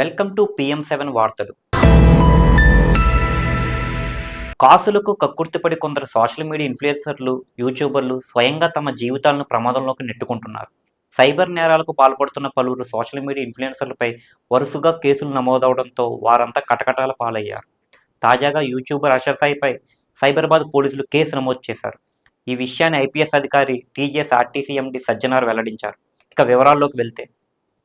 Welcome to PM seven వార్తలు. కాసులకు కక్కుర్తిపడి కొందరు social media ఇన్ఫ్లుయెన్సర్లు యూట్యూబర్లు స్వయంగా తమ జీవితాలను ప్రమాదంలోకి నెట్టుకుంటున్నారు. సైబర్ నేరాలకు పాల్పడుతున్న పలువురు సోషల్ మీడియా ఇన్ఫ్లుయెన్సర్లపై వరుసగా కేసులు నమోదవడంతో వారంతా కటకటాల పాలయ్యారు. తాజాగా యూట్యూబర్ అషర్ సాయిపై సైబరాబాద్ పోలీసులు కేసు నమోదు చేశారు. ఈ విషయాన్ని ఐపీఎస్ అధికారి టీజీఎస్ ఆర్టీసీ ఎండి సజ్జనార్ వెల్లడించారు. ఇక వివరాల్లోకి వెళ్తే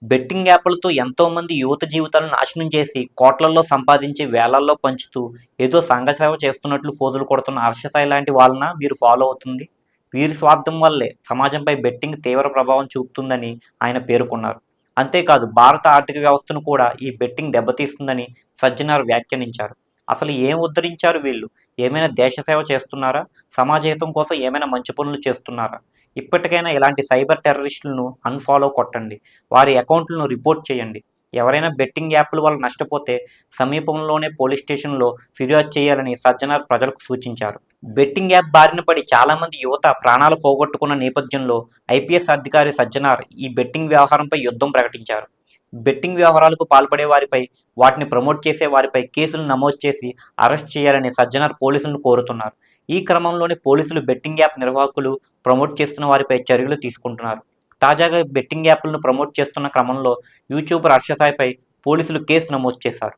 బెట్టింగ్ యాప్లతో ఎంతోమంది యువత జీవితాలను నాశనం చేసి కోట్లల్లో సంపాదించి వేలల్లో పంచుతూ ఏదో సంఘసేవ చేస్తున్నట్లు ఫోజులు కొడుతున్న హర్షసాయి లాంటి వాళ్ళన మీరు ఫాలో అవుతుంది? వీరి స్వార్థం వల్లే సమాజంపై బెట్టింగ్ తీవ్ర ప్రభావం చూపుతుందని ఆయన పేర్కొన్నారు. అంతేకాదు భారత ఆర్థిక వ్యవస్థను కూడా ఈ బెట్టింగ్ దెబ్బతీస్తుందని సజ్జనార్ వ్యాఖ్యానించారు. అసలు ఏం ఉద్ధరించారు వీళ్ళు? ఏమైనా దేశ సేవ చేస్తున్నారా? సమాజహితం కోసం ఏమైనా మంచి పనులు చేస్తున్నారా? ఇప్పటికైనా ఇలాంటి సైబర్ టెర్రరిస్టులను అన్ఫాలో కొట్టండి. వారి అకౌంట్లను రిపోర్ట్ చేయండి. ఎవరైనా బెట్టింగ్ యాప్ల వల్ల నష్టపోతే సమీపంలోనే పోలీస్ స్టేషన్లో ఫిర్యాదు చేయాలని సజ్జనార్ ప్రజలకు సూచించారు. బెట్టింగ్ యాప్ బారిన పడి చాలామంది యువత ప్రాణాలు పోగొట్టుకున్న నేపథ్యంలో ఐపీఎస్ అధికారి సజ్జనార్ ఈ బెట్టింగ్ వ్యవహారంపై యుద్ధం ప్రకటించారు. బెట్టింగ్ వ్యవహారాలకు పాల్పడే వారిపై వాటిని ప్రమోట్ చేసే వారిపై కేసులు నమోదు చేసి అరెస్ట్ చేయాలని సజ్జనార్ పోలీసులను కోరుతున్నారు. ఈ క్రమంలోనే పోలీసులు బెట్టింగ్ యాప్ నిర్వాహకులు ప్రమోట్ చేస్తున్న వారిపై చర్యలు తీసుకుంటున్నారు. తాజాగా బెట్టింగ్ యాప్లను ప్రమోట్ చేస్తున్న క్రమంలో యూట్యూబర్ హర్షసాయిపై పోలీసులు కేసు నమోదు చేశారు.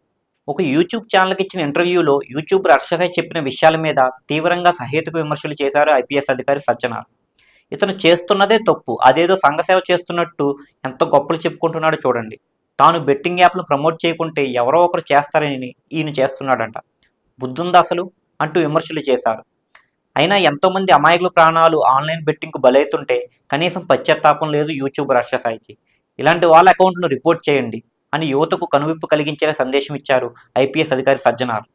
ఒక యూట్యూబ్ ఛానల్కి ఇచ్చిన ఇంటర్వ్యూలో యూట్యూబర్ హర్షసాయి చెప్పిన విషయాల మీద తీవ్రంగా సహేతుక విమర్శలు చేశారు ఐపీఎస్ అధికారి సజ్జనార్. ఇతను చేస్తున్నదే తప్పు. అదేదో సంఘసేవ చేస్తున్నట్టు ఎంత గొప్పలు చెప్పుకుంటున్నాడో చూడండి. తాను బెట్టింగ్ యాప్ను ప్రమోట్ చేయకుంటే ఎవరో ఒకరు చేస్తారని ఈయన చేస్తున్నాడంట. బుద్ధుందా అసలు? అంటూ విమర్శలు చేశారు. అయినా ఎంతోమంది అమాయకుల ప్రాణాలు ఆన్లైన్ బెట్టింగ్కు బలైతుంటే కనీసం పశ్చాత్తాపం లేదు యూట్యూబ్ రాష్ట్రసాయికి ఇలాంటి వాళ్ళ అకౌంట్ను రిపోర్ట్ చేయండి అని యువతకు కనువిప్పు కలిగించేలా సందేశం ఇచ్చారు ఐపీఎస్ అధికారి సజ్జనార్.